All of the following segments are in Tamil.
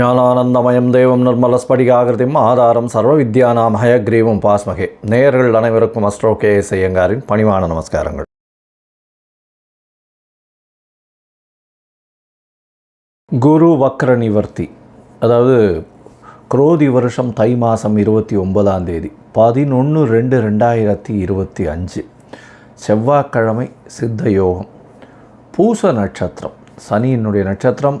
ஞானானந்தமயம் தேவம் நிர்மலஸ்படிகாகிருதிம் ஆதாரம் சர்வ வித்யானாம் ஹயக்ரீவம் பாஸ்மகே. நேயர்கள் அனைவருக்கும் அஸ்ட்ரோ கே எஸ் ஐயங்காரின் பணிவான நமஸ்காரங்கள். குரு வக்ர நிவர்த்தி அதாவது குரோதி வருஷம் தை மாதம் இருபத்தி ஒன்பதாம் தேதி பதினொன்று ரெண்டு ரெண்டாயிரத்தி இருபத்தி அஞ்சு. செவ்வாய்க்கிழமை சித்த யோகம். பூச நட்சத்திரம் சனியினுடைய நட்சத்திரம்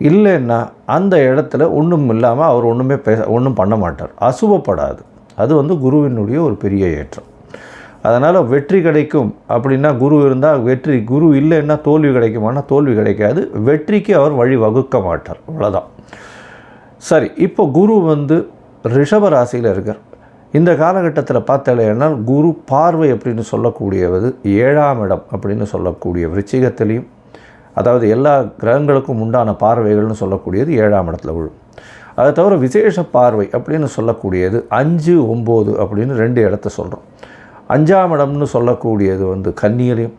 இல்லைன்னா அந்த இடத்துல ஒன்றும் இல்லாமல் அவர் ஒன்றுமே பேச ஒன்றும் பண்ண மாட்டார். அசுபப்படாது அது வந்து குருவினுடைய ஒரு பெரிய ஏற்றம். அதனால் வெற்றி கிடைக்கும் அப்படின்னா குரு இருந்தால் வெற்றி குரு இல்லைன்னா தோல்வி கிடைக்குமானா தோல்வி கிடைக்காது. வெற்றிக்கு அவர் வழி வகுக்க மாட்டார். அவ்வளோதான் சரி இப்போ குரு வந்து ரிஷப ராசியில் இருக்கார். இந்த காலகட்டத்தில் பார்த்தாலேனால் குரு பார்வை அப்படின்னு சொல்லக்கூடியவது ஏழாம் இடம் அப்படின்னு சொல்லக்கூடிய விருச்சிகத்திலையும் அதாவது எல்லா கிரகங்களுக்கும் உண்டான பார்வைகள்னு சொல்லக்கூடியது ஏழாம் இடத்துல விழும். அதை தவிர விசேஷ பார்வை அப்படின்னு சொல்லக்கூடியது அஞ்சு ஒம்பது அப்படின்னு ரெண்டு இடத்த சொல்கிறோம் அஞ்சாம் இடம்னு சொல்லக்கூடியது வந்து கன்னியிலையும்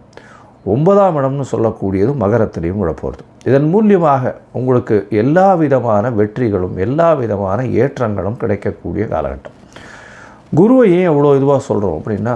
ஒன்பதாம் இடம்னு சொல்லக்கூடியது மகரத்திலையும் விழப்போகிறது இதன் மூலியமாக உங்களுக்கு எல்லா விதமான வெற்றிகளும் எல்லா விதமான ஏற்றங்களும் கிடைக்கக்கூடிய காலகட்டம். குருவை ஏன் எவ்வளோ இதுவாக சொல்கிறோம் அப்படின்னா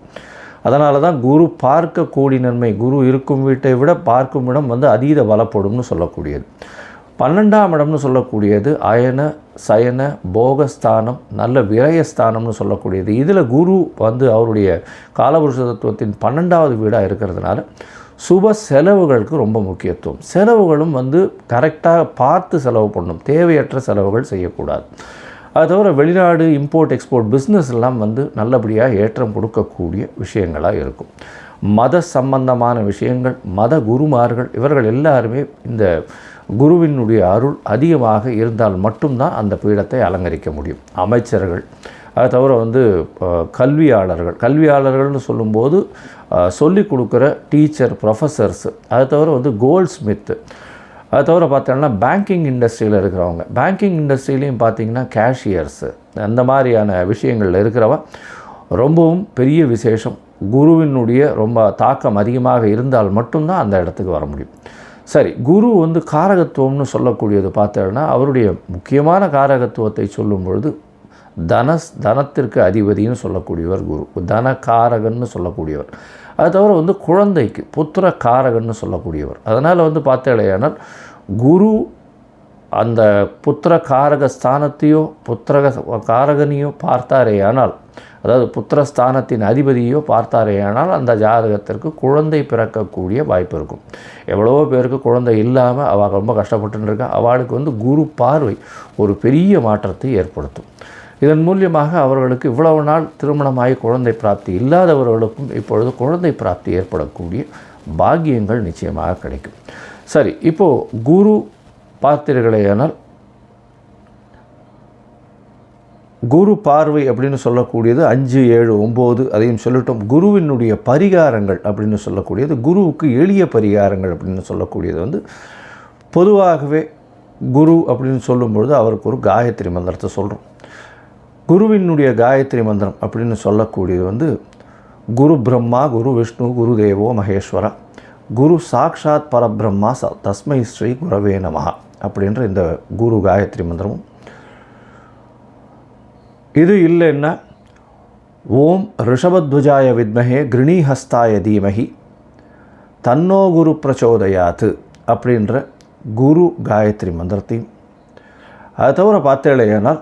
அதனால தான் குரு பார்க்க கூடி நன்மை குரு இருக்கும் வீட்டை விட பார்க்கும் இடம் வந்து அதீத பலப்படும்னு சொல்லக்கூடியது. பன்னெண்டாம் இடம்னு சொல்லக்கூடியது அயன சயன போகஸ்தானம் நல்ல விரயஸ்தானம்னு சொல்லக்கூடியது. இதில் குரு வந்து அவருடைய காலபுருஷ தத்துவத்தின் பன்னெண்டாவது வீடாக இருக்கிறதுனால சுப செலவுகளுக்கு ரொம்ப முக்கியத்துவம். செலவுகளும் வந்து கரெக்டாக பார்த்து செலவு பண்ணணும் தேவையற்ற செலவுகள் செய்யக்கூடாது. அது தவிர வெளிநாடு இம்போர்ட் எக்ஸ்போர்ட் பிஸ்னஸ் எல்லாம் வந்து நல்லபடியாக ஏற்றம் கொடுக்கக்கூடிய விஷயங்களாக இருக்கும். மத சம்பந்தமான விஷயங்கள் மத குருமார்கள் இவர்கள் எல்லாருமே இந்த குருவினுடைய அருள் அதிகமாக இருந்தால் மட்டும்தான் அந்த பீடத்தை அலங்கரிக்க முடியும். அமைச்சர்கள் அது தவிர வந்து கல்வியாளர்கள் கல்வியாளர்கள்னு சொல்லும்போது சொல்லிக் கொடுக்குற டீச்சர் ப்ரொஃபஸர்ஸு அது தவிர வந்து கோல்ட் ஸ்மித்து அது தவிர பார்த்தோம்னா பேங்கிங் இண்டஸ்ட்ரியில் இருக்கிறவங்க. பேங்கிங் இண்டஸ்ட்ரியிலையும் பார்த்தீங்கன்னா கேஷியர்ஸு அந்த மாதிரியான விஷயங்களில் இருக்கிறவ ரொம்பவும் பெரிய விசேஷம். குருவினுடைய ரொம்ப தாக்கம் அதிகமாக இருந்தால் மட்டும்தான் அந்த இடத்துக்கு வர முடியும். சரி குரு வந்து காரகத்துவம்னு சொல்லக்கூடியது பார்த்தோன்னா அவருடைய முக்கியமான காரகத்துவத்தை சொல்லும் பொழுது தனஸ் தனத்திற்கு அதிபதினு சொல்லக்கூடியவர் குரு. தனகாரகன்னு சொல்லக்கூடியவர். அது தவிர வந்து குழந்தைக்கு புத்திர காரகன்னு சொல்லக்கூடியவர். அதனால் வந்து பார்த்தாலேயானால் குரு அந்த புத்திர காரக ஸ்தானத்தையோ புத்திரக காரகனையோ பார்த்தாரேயானால் அதாவது புத்திரஸ்தானத்தின் அதிபதியோ பார்த்தாரேயானால் அந்த ஜாதகத்திற்கு குழந்தை பிறக்கக்கூடிய வாய்ப்பு இருக்கும். எவ்வளவோ பேருக்கு குழந்தை இல்லாமல் அவள் ரொம்ப கஷ்டப்பட்டுன்னு இருக்கா. அவளுக்கு வந்து குரு பார்வை ஒரு பெரிய மாற்றத்தை ஏற்படுத்தும். இதன் மூலியமாக அவர்களுக்கு இவ்வளவு நாள் திருமணமாகி குழந்தை பிராப்தி இல்லாதவர்களுக்கும் இப்பொழுது குழந்தை பிராப்தி ஏற்படக்கூடிய பாக்கியங்கள் நிச்சயமாக கிடைக்கும். சரி இப்போது குரு பார்த்தீர்களேயானால் குரு பார்வை அப்படின்னு சொல்லக்கூடியது அஞ்சு ஏழு ஒம்பது அதையும் சொல்லட்டும் குருவினுடைய பரிகாரங்கள் அப்படின்னு சொல்லக்கூடியது குருவுக்கு எளிய பரிகாரங்கள் அப்படின்னு சொல்லக்கூடியது வந்து பொதுவாகவே குரு அப்படின்னு சொல்லும்பொழுது அவருக்கு ஒரு காயத்ரி மந்திரத்தை சொல்கிறோம் குருவினுடைய காயத்ரி மந்திரம் அப்படின்னு சொல்லக்கூடியது வந்து குரு பிரம்மா குரு விஷ்ணு குரு தேவோ மகேஸ்வரா. குரு சாக்ஷாத் பரபிரம்மா ச தஸ்மை ஸ்ரீ குரவே நமஹா அப்படின்ற இந்த குரு காயத்ரி மந்திரமும். இது இல்லைன்னா ஓம் ரிஷபத்வஜாய வித்மஹே கிருணிஹஸ்தாய தீமஹி தன்னோ குரு பிரச்சோதயாத்து அப்படின்ற குரு காயத்ரி மந்திரத்தையும். அது தவிர பார்த்தேன் ஏன்னால்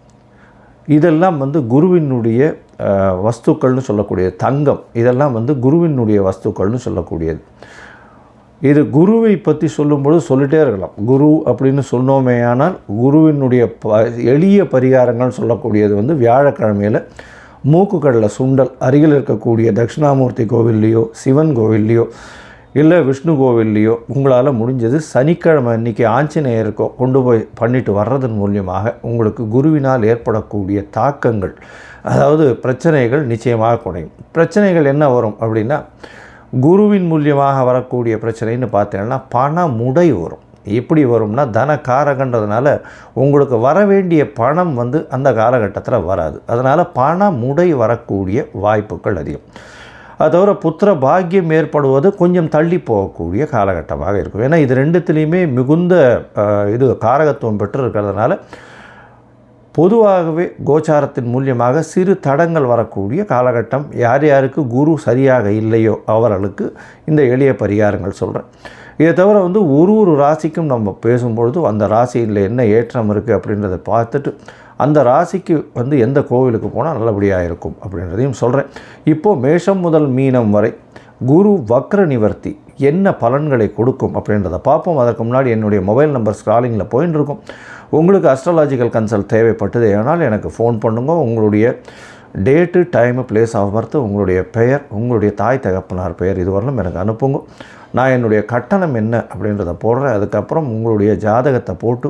இதெல்லாம் வந்து குருவினுடைய வஸ்துக்கள்னு சொல்லக்கூடிய தங்கம். இதெல்லாம் வந்து குருவினுடைய வஸ்துக்கள்னு சொல்லக்கூடியது. இது குருவை பற்றி சொல்லும்பொழுது சொல்லிட்டே இருக்கலாம். குரு அப்படின்னு சொன்னோமே ஆனால் குருவினுடைய ப எளிய பரிகாரங்கள் சொல்லக்கூடியது வந்து வியாழக்கிழமையில் மூக்குக்கடலை சுண்டல் அருகில் இருக்கக்கூடிய தட்சிணாமூர்த்தி கோவில்லையோ சிவன் கோவில்லையோ இல்லை விஷ்ணு கோவில்லையோ உங்களால் முடிஞ்சது சனிக்கிழமை அன்றைக்கி ஆஞ்சநேயருக்கோ கொண்டு போய் பண்ணிட்டு வர்றதன் மூலியமாக உங்களுக்கு குருவினால் ஏற்படக்கூடிய தாக்கங்கள் அதாவது பிரச்சனைகள் நிச்சயமாக குறையும். பிரச்சனைகள் என்ன வரும் அப்படின்னா குருவின் மூலியமாக வரக்கூடிய பிரச்சனைன்னு பார்த்தீங்கன்னா பண முடை வரும். எப்படி வரும்னா தன காரகன்றதுனால உங்களுக்கு வர வேண்டிய பணம் வந்து அந்த காலகட்டத்தில் வராது. அதனால் பண முடை வரக்கூடிய வாய்ப்புகள் அதிகம். அது தவிர புத்திர பாக்கியம் ஏற்படுவது கொஞ்சம் தள்ளி போகக்கூடிய காலகட்டமாக இருக்கும். ஏன்னா இது ரெண்டுத்துலேயுமே மிகுந்த இது காரகத்துவம் பெற்று இருக்கிறதுனால பொதுவாகவே கோச்சாரத்தின் மூலியமாக சிறு தடங்கள் வரக்கூடிய காலகட்டம் யார் யாருக்கு குரு சரியாக இல்லையோ அவர்களுக்கு இந்த எளிய பரிகாரங்கள் சொல்கிறேன் இதை தவிர வந்து ஒரு ஒரு ராசிக்கும் நம்ம பேசும்பொழுது அந்த ராசியில் என்ன ஏற்றம் இருக்குது அப்படின்றத பார்த்துட்டு அந்த ராசிக்கு வந்து எந்த கோவிலுக்கு போனால் நல்லபடியாக இருக்கும் அப்படின்றதையும் சொல்கிறேன். இப்போது மேஷம் முதல் மீனம் வரை குரு வக்ர நிவர்த்தி என்ன பலன்களை கொடுக்கும் அப்படின்றத பார்ப்போம். அதற்கு முன்னாடி என்னுடைய மொபைல் நம்பர் ஸ்க்ராலிங்கில் போயின்னு இருக்கும். உங்களுக்கு அஸ்ட்ராலாஜிக்கல் கன்சல்ட் தேவைப்பட்டது ஆனால் எனக்கு ஃபோன் பண்ணுங்க. உங்களுடைய date time place of birth உங்களுடைய பெயர் உங்களுடைய தாய் தகப்பனார் பெயர் இதுவரையிலும் எனக்கு அனுப்புங்க. நான் என்னுடைய கட்டணம் என்ன அப்படின்றத போடுறேன். அதுக்கப்புறம் உங்களுடைய ஜாதகத்தை போட்டு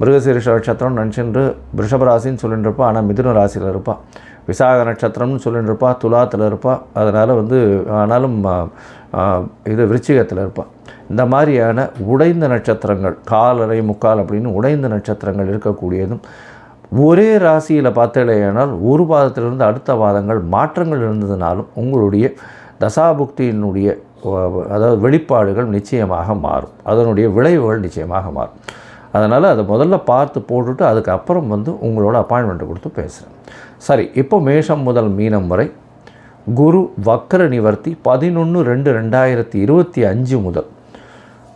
மிருகசீரிஷ நட்சத்திரம் நினச்சிட்டு ரிஷபராசின்னு சொல்லிட்டு இருப்பா ஆனால் மிதுன ராசியில் இருப்பாள் விசாக நட்சத்திரம்னு சொல்லிட்டு இருப்பா துலாத்தில் இருப்பா. அதனால் வந்து ஆனாலும் இது விருச்சிகத்தில் இருப்பாள் இந்த மாதிரியான உடைந்த நட்சத்திரங்கள் காலரை முக்கால் அப்படின்னு உடைந்த நட்சத்திரங்கள் இருக்கக்கூடியதும் ஒரே ராசியில் பார்த்தேனால் ஒரு பாதத்திலிருந்து அடுத்த பாதங்கள் மாற்றங்கள் இருந்ததுனாலும் உங்களுடைய தசாபுக்தியினுடைய அதாவது வெளிப்பாடுகள் நிச்சயமாக மாறும். அதனுடைய விளைவுகள் நிச்சயமாக மாறும். அதனால் அதை முதல்ல பார்த்து போட்டுட்டு அதுக்கப்புறம் வந்து உங்களோட அப்பாயின்மெண்ட்டை கொடுத்து பேசுகிறேன் சரி இப்போ மேஷம் முதல் மீனம் வரை குரு வக்கர நிவர்த்தி பதினொன்று ரெண்டு ரெண்டாயிரத்தி இருபத்தி அஞ்சு முதல்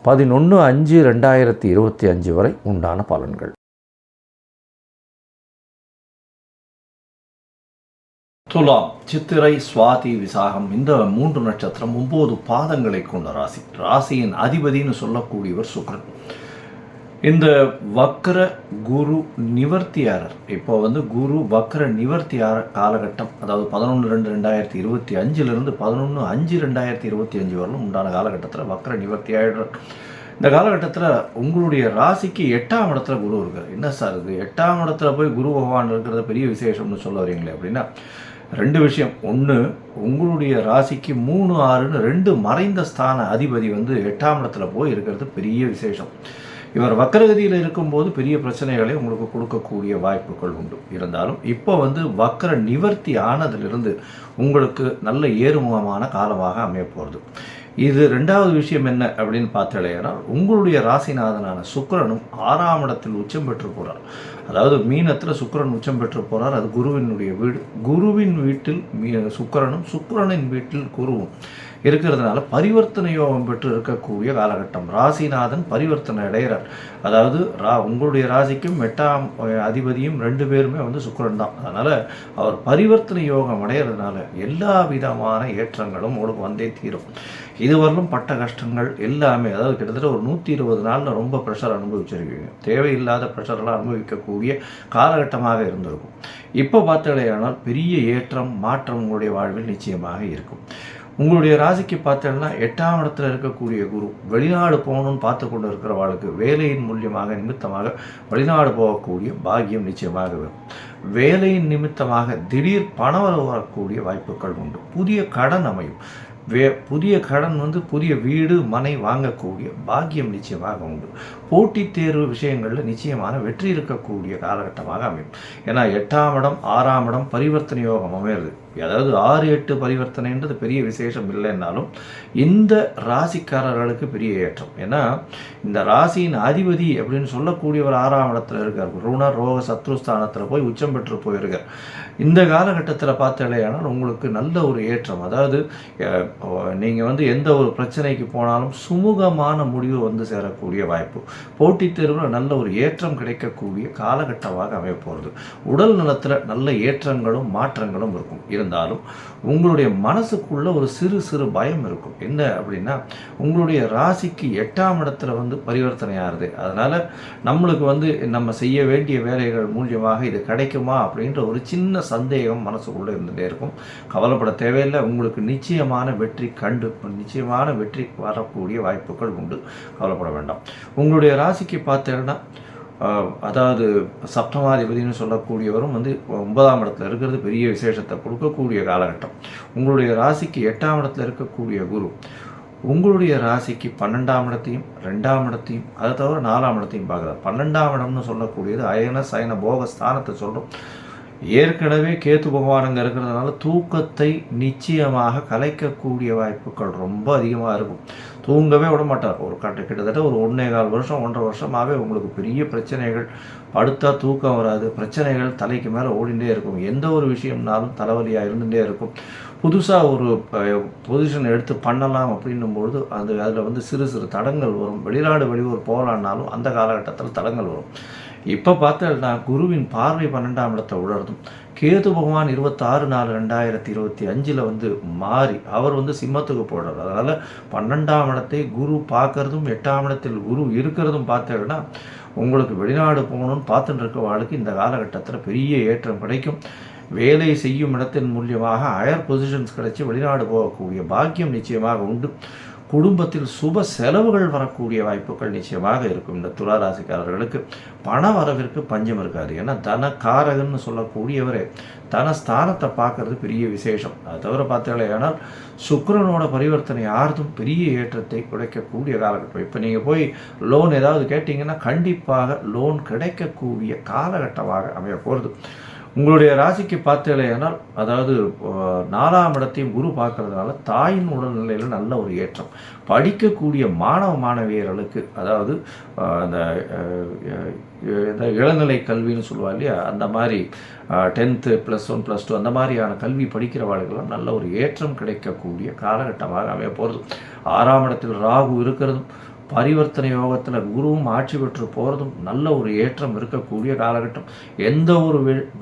பதினொன்று அஞ்சு ரெண்டாயிரத்தி இருபத்தி அஞ்சு வரை உண்டான பலன்கள். துலாம் சித்திரை சுவாதி விசாகம் இந்த மூன்று நட்சத்திரம் ஒம்பது பாதங்களை கொண்ட ராசி. ராசியின் அதிபதின்னு சொல்லக்கூடியவர் சுக்ரன். இந்த வக்கர குரு நிவர்த்தியாரர். இப்போ வந்து குரு வக்கர நிவர்த்தியார காலகட்டம் அதாவது பதினொன்று ரெண்டு ரெண்டாயிரத்தி இருபத்தி அஞ்சிலிருந்து பதினொன்று அஞ்சு ரெண்டாயிரத்தி இருபத்தி அஞ்சு வரலும் உண்டான காலகட்டத்தில் வக்கர நிவர்த்தியாயிடுறார். இந்த காலகட்டத்தில் உங்களுடைய ராசிக்கு எட்டாம் இடத்துல குரு இருக்கார். என்ன சார் இது? எட்டாம் இடத்துல போய் குரு பகவான் இருக்கிறது பெரிய விசேஷம்னு சொல்ல வரீங்களே அப்படின்னா ரெண்டு விஷயம். ஒன்று உங்களுடைய ராசிக்கு மூணு ஆறுன்னு ரெண்டு மறைந்த ஸ்தான அதிபதி வந்து எட்டாம் இடத்துல போய் இருக்கிறது பெரிய விசேஷம். இவர் வக்கரகதியில் இருக்கும்போது பெரிய பிரச்சனைகளை உங்களுக்கு கொடுக்கக்கூடிய வாய்ப்புகள் உண்டு. இருந்தாலும் இப்போ வந்து வக்கர நிவர்த்தி ஆனதிலிருந்து உங்களுக்கு நல்ல ஏறுமுகமான காலமாக அமையப்போகிறது இது ரெண்டாவது விஷயம் என்ன அப்படின்னு பார்த்தலையானா உங்களுடைய ராசிநாதனான சுக்கரனும் ஆறாம் இடத்தில் உச்சம் பெற்று போகிறார் அதாவது மீனத்தில் சுக்கிரன் உச்சம் பெற்று போகிறார் அது குருவினுடைய வீடு. குருவின் வீட்டில் மீ சுக்கிரனும் சுக்கரனின் வீட்டில் குருவும். இருக்கிறதுனால பரிவர்த்தனை யோகம் பெற்று இருக்கக்கூடிய காலகட்டம். ராசிநாதன் பரிவர்த்தனை அடைகிறார். அதாவது ரா உங்களுடைய ராசிக்கும் எட்டாம் அதிபதியும் ரெண்டு பேருமே வந்து சுக்கரன் தான். அதனால் அவர் பரிவர்த்தனை யோகம் அடைகிறதுனால எல்லா விதமான ஏற்றங்களும் உங்களுக்கு வந்தே தீரும். இதுவரையிலும் பட்ட கஷ்டங்கள் எல்லாமே அதாவது கிட்டத்தட்ட ஒரு நூற்றி இருபது நாளில் ரொம்ப ப்ரெஷர் அனுபவிச்சிருக்கீங்க. தேவையில்லாத ப்ரெஷரெல்லாம் அனுபவிக்கக்கூடிய காலகட்டமாக இருந்திருக்கும். இப்போ பார்த்தடையானால் பெரிய ஏற்றம் மாற்றம் உங்களுடைய வாழ்வில் நிச்சயமாக இருக்கும். உங்களுடைய ராசிக்கு பார்த்தோம்னா எட்டாம் இடத்துல இருக்கக்கூடிய குரு வெளிநாடு போகணும்னு பார்த்து கொண்டு இருக்கிறவாளுக்கு வேலையின் மூலியமாக நிமித்தமாக வெளிநாடு போகக்கூடிய பாக்கியம் நிச்சயமாக வரும். வேலையின் நிமித்தமாக திடீர் பணம் வரக்கூடிய வாய்ப்புகள் உண்டு. புதிய கடன் அமையும். வே புதிய கடன் வந்து புதிய வீடு மனை வாங்கக்கூடிய பாக்கியம் நிச்சயமாக உண்டு. போட்டித் தேர்வு விஷயங்களில் நிச்சயமான வெற்றி இருக்கக்கூடிய காலகட்டமாக அமையும். ஏன்னா எட்டாம் இடம் ஆறாம் இடம் பரிவர்த்தனை யோகம் அமையிறது அதாவது ஆறு எட்டு பரிவர்த்தனைன்றது பெரிய விசேஷம் இல்லைன்னாலும் இந்த ராசிக்காரர்களுக்கு பெரிய ஏற்றம். ஏன்னா இந்த ராசியின் அதிபதி அப்படின்னு சொல்லக்கூடியவர் ஆறாம் இடத்துல இருக்கார். ருண ரோக சத்ருஸ்தானத்தில் போய் உச்சம் பெற்று போயிருக்கார். இந்த காலகட்டத்தில் பார்த்தாலேயானால் உங்களுக்கு நல்ல ஒரு ஏற்றம். அதாவது நீங்கள் வந்து எந்த ஒரு பிரச்சனைக்கு போனாலும் சுமூகமான முடிவு வந்து சேரக்கூடிய வாய்ப்பு. போட்டித் தேர்வில் நல்ல ஒரு ஏற்றம் கிடைக்கக்கூடிய காலகட்டமாக அமைய போகிறது உடல் நலத்தில் நல்ல ஏற்றங்களும் மாற்றங்களும் இருக்கும். இருந்தாலும் உங்களுடைய மனசுக்குள்ள ஒரு சிறு சிறு பயம் இருக்கும். என்ன அப்படின்னா உங்களுடைய ராசிக்கு எட்டாம் இடத்துல வந்து பரிவர்த்தனை ஆகுது அதனால் நம்மளுக்கு வந்து நம்ம செய்ய வேண்டிய வேலைகள் மூலியமாக இது கிடைக்குமா அப்படின்ற ஒரு சின்ன சந்தேகம் மனசுக்குள்ளே இருந்துகிட்டே இருக்கும். கவலைப்பட தேவையில்லை. உங்களுக்கு நிச்சயமான வெற்றி கண்டு நிச்சயமான வெற்றி வரக்கூடிய வாய்ப்புகள் உண்டு. கவலைப்பட வேண்டாம். உங்களுடைய ராசிக்கு பார்த்தீங்கன்னா அதாவது சப்தமாதிபதினு சொல்லக்கூடியவரும் வந்து ஒன்பதாம் இடத்துல இருக்கிறது பெரிய விசேஷத்தை கொடுக்கக்கூடிய காலகட்டம். உங்களுடைய ராசிக்கு எட்டாம் இடத்துல இருக்கக்கூடிய குரு உங்களுடைய ராசிக்கு பன்னெண்டாம் இடத்தையும் ரெண்டாம் இடத்தையும் அதை தவிர நாலாம் இடத்தையும் பார்க்குறாரு. பன்னெண்டாம் இடம்னு சொல்லக்கூடியது அயன சயன போக ஸ்தானத்தை சொல்கிறோம் ஏற்கனவே கேத்து பகவானுங்க இருக்கிறதுனால தூக்கத்தை நிச்சயமாக கலைக்கக்கூடிய வாய்ப்புகள் ரொம்ப அதிகமாக இருக்கும். தூங்கவே விட மாட்டார். ஒரு கட்ட கிட்டத்தட்ட ஒரு ஒன்றே கால் வருஷம் ஒன்றரை வருஷமாகவே உங்களுக்கு பெரிய பிரச்சனைகள் படுத்தா தூக்கம் வராது பிரச்சனைகள் தலைக்கு மேலே ஓடிண்டே இருக்கும். எந்த ஒரு விஷயம்னாலும் தலைவலியாக இருந்துகிட்டே இருக்கும். புதுசாக ஒரு பொசிஷன் எடுத்து பண்ணலாம் அப்படின்னும்பொழுது அது அதில் வந்து சிறு சிறு தடங்கள் வரும். வெளிநாடு வெளியூர் போகலான்னாலும் அந்த காலகட்டத்தில் தடங்கள் வரும். இப்போ பார்த்தா குருவின் பார்வை பன்னெண்டாம் இடத்தை உணர்த்தும் கேது பகவான் இருபத்தாறு நாலு ரெண்டாயிரத்தி இருபத்தி அஞ்சில் வந்து மாறி அவர் வந்து சிம்மத்துக்கு போடுறார் அதனால் பன்னெண்டாம் இடத்தை குரு பார்க்கறதும் எட்டாம் இடத்தில் குரு இருக்கிறதும் பார்த்தேன்னா உங்களுக்கு வெளிநாடு போகணும்னு பார்த்துட்டு இருக்கவாளுக்கு இந்த காலகட்டத்தில் பெரிய ஏற்றம் கிடைக்கும். வேலை செய்யும் இடத்தின் மூலியமாக ஹையர் பொசிஷன்ஸ் கிடைச்சி வெளிநாடு போகக்கூடிய பாக்கியம் நிச்சயமாக உண்டு. குடும்பத்தில் சுப செலவுகள் வரக்கூடிய வாய்ப்புகள் நிச்சயமாக இருக்கும். இந்த துளாராசிக்காரர்களுக்கு பண வரவிற்கு பஞ்சம் இருக்காது. ஏன்னா தன காரகன்னு சொல்லக்கூடியவரே தன ஸ்தானத்தை பார்க்கறது பெரிய விசேஷம். அதை தவிர பார்த்தாலே ஆனால் சுக்கரனோட பரிவர்த்தனை ஆறுதும் பெரிய ஏற்றத்தை குறைக்கக்கூடிய காலகட்டம். இப்போ நீங்கள் போய் லோன் ஏதாவது கேட்டிங்கன்னா கண்டிப்பாக லோன் கிடைக்கக்கூடிய காலகட்டமாக அமைய போகிறது உங்களுடைய ராசிக்கு பார்த்தேலையானால் அதாவது நாலாம் இடத்தையும் குரு பார்க்கறதுனால தாயின் உடல்நிலையில் நல்ல ஒரு ஏற்றம். படிக்கக்கூடிய மாணவ மாணவியர்களுக்கு அதாவது அந்த இந்த இளநிலை கல்வின்னு சொல்லுவாள் இல்லையா? அந்த மாதிரி tenth plus one plus two அந்த மாதிரியான கல்வி படிக்கிறவர்களுக்கெல்லாம் நல்ல ஒரு ஏற்றம் கிடைக்கக்கூடிய காலகட்டமாக அமைய போகிறது ஆறாம் இடத்தில் ராகு இருக்கிறதும் பரிவர்த்தனை யோகத்தில் குருவும் ஆட்சி பெற்று போகிறதும் நல்ல ஒரு ஏற்றம் இருக்கக்கூடிய காலகட்டம். எந்த ஒரு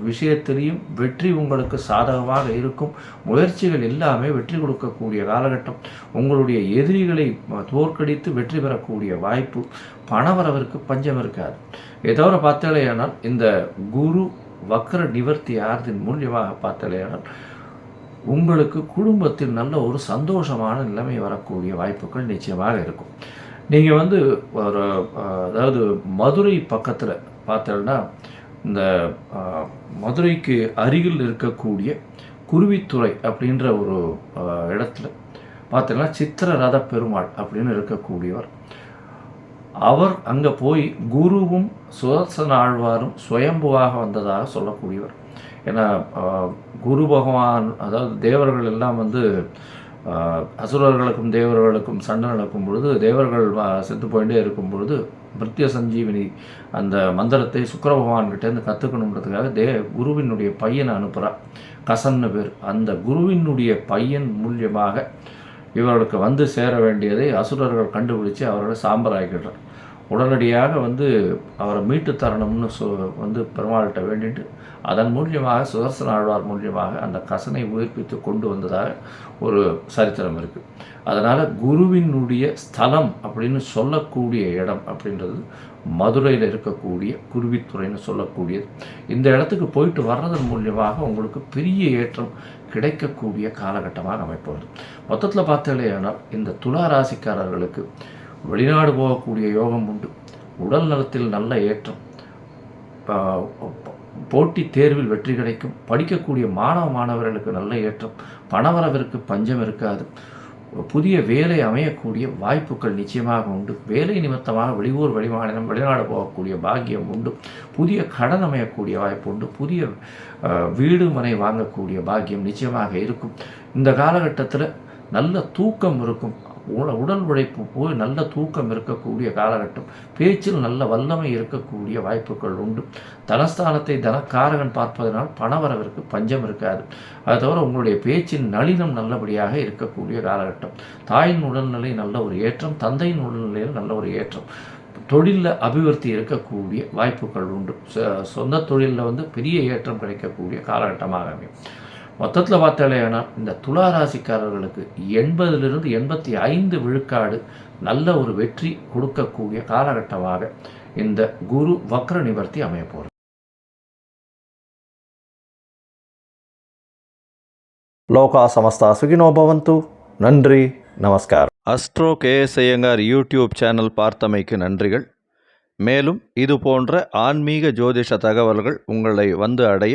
விஷயத்திலையும் வெற்றி உங்களுக்கு சாதகமாக இருக்கும். முயற்சிகள் எல்லாமே வெற்றி கொடுக்கக்கூடிய காலகட்டம். உங்களுடைய எதிரிகளை தோற்கடித்து வெற்றி பெறக்கூடிய வாய்ப்பு. பணவரவிற்கு பஞ்சம் இருக்காது. இதை பார்த்தாலேயானால் இந்த குரு வக்ர நிவர்த்தி ஆர்தின் மூலியமாக பார்த்தாலேயானால் உங்களுக்கு குடும்பத்தில் நல்ல ஒரு சந்தோஷமான நிலைமை வரக்கூடிய வாய்ப்புகள் நிச்சயமாக இருக்கும். நீங்கள் வந்து ஒரு அதாவது மதுரை பக்கத்தில் பார்த்தோன்னா இந்த மதுரைக்கு அருகில் இருக்கக்கூடிய குருவித்துறை அப்படின்ற ஒரு இடத்துல பார்த்தீங்கன்னா சித்திர ரத பெருமாள் அப்படின்னு இருக்கக்கூடியவர். அவர் அங்கே போய் குருவும் சுதர்சன ஆழ்வாரும் சுயம்புவாக வந்ததாக சொல்லக்கூடியவர். ஏன்னா குரு பகவான் அதாவது தேவர்கள் எல்லாம் வந்து அசுரர்களுக்கும் தேவர்களுக்கும் சண்டை நடக்கும் பொழுது தேவர்கள் செத்து போயிட்டே இருக்கும் பொழுது பிரத்ய சஞ்சீவினி அந்த மந்திரத்தை சுக்கர பகவான்கிட்டேருந்து கற்றுக்கணுன்றதுக்காக தே குருவினுடைய பையனை அனுப்புகிறான் கசன்னு பேர். அந்த குருவினுடைய பையன் மூலியமாக இவர்களுக்கு வந்து சேர வேண்டியதை அசுரர்கள் கண்டுபிடிச்சு அவர்களை சாம்பராக்கிடுறார். உடனடியாக வந்து அவரை மீட்டு தரணும்னு சொ வந்து பெருமாள்கிட்ட வேண்டிட்டு அதன் மூலியமாக சுதர்சன ஆழ்வார் மூலியமாக அந்த கசனை உயிர்ப்பித்து கொண்டு வந்ததாக ஒரு சரித்திரம் இருக்குது அதனால் குருவினுடைய ஸ்தலம் அப்படின்னு சொல்லக்கூடிய இடம் அப்படின்றது மதுரையில் இருக்கக்கூடிய குருவித்துறைன்னு சொல்லக்கூடியது. இந்த இடத்துக்கு போயிட்டு வர்றதன் மூலியமாக உங்களுக்கு பெரிய ஏற்றம் கிடைக்கக்கூடிய காலகட்டமாக அமைப்பது மொத்தத்தில் பார்த்தாலே ஆனால் இந்த துலா ராசிக்காரர்களுக்கு வெளிநாடு போகக்கூடிய யோகம் உண்டு. உடல் நலத்தில் நல்ல ஏற்றம். போட்டி தேர்வில் வெற்றி கிடைக்கும். படிக்கக்கூடிய மாணவ மாணவர்களுக்கு நல்ல ஏற்றம். பணவரவிற்கு பஞ்சம் இருக்காது. புதிய வேலை அமையக்கூடிய வாய்ப்புகள் நிச்சயமாக உண்டு. வேலை நிமித்தமாக வெளியூர் வெளிமாநிலம் வெளிநாடு போகக்கூடிய பாக்கியம் உண்டு. புதிய கடன் அமையக்கூடிய வாய்ப்பு உண்டு. புதிய வீடு மனை வாங்கக்கூடிய பாக்கியம் நிச்சயமாக இருக்கும். இந்த காலகட்டத்தில் நல்ல தூக்கம் இருக்கும். உடல் உழைப்பு போய் நல்ல தூக்கம் இருக்கக்கூடிய காலகட்டம். பேச்சில் நல்ல வல்லமை இருக்கக்கூடிய வாய்ப்புகள் உண்டு. தனஸ்தானத்தை தனக்காரகன் பார்ப்பதனால் பணவரவிற்கு பஞ்சம் இருக்காது. அது தவிர உங்களுடைய பேச்சின் நளினம் நல்லபடியாக இருக்கக்கூடிய காலகட்டம். தாயின் உடல்நிலை நல்ல ஒரு ஏற்றம் தந்தையின் உடல்நிலையில் நல்ல ஒரு ஏற்றம். தொழிலில் அபிவிருத்தி இருக்கக்கூடிய வாய்ப்புகள் உண்டு. சொந்த தொழிலில் வந்து பெரிய ஏற்றம் கிடைக்கக்கூடிய காலகட்டமாக அமையும். மொத்தத்தில் பார்த்தாலேனா இந்த துலா ராசிக்காரர்களுக்கு எண்பதிலிருந்து எண்பத்தி ஐந்து விழுக்காடு நல்ல ஒரு வெற்றி கொடுக்கக்கூடிய காலகட்டமாக இந்த குரு வக்ர நிவர்த்தி அமைய போகிறது லோகா சமஸ்தா சுகினோ பவந்து. நன்றி நமஸ்கார் astro KS Iyengar YouTube channel பார்த்தமைக்கு நன்றிகள். மேலும் இது போன்ற ஆன்மீக ஜோதிஷ தகவல்கள் உங்களை வந்து அடைய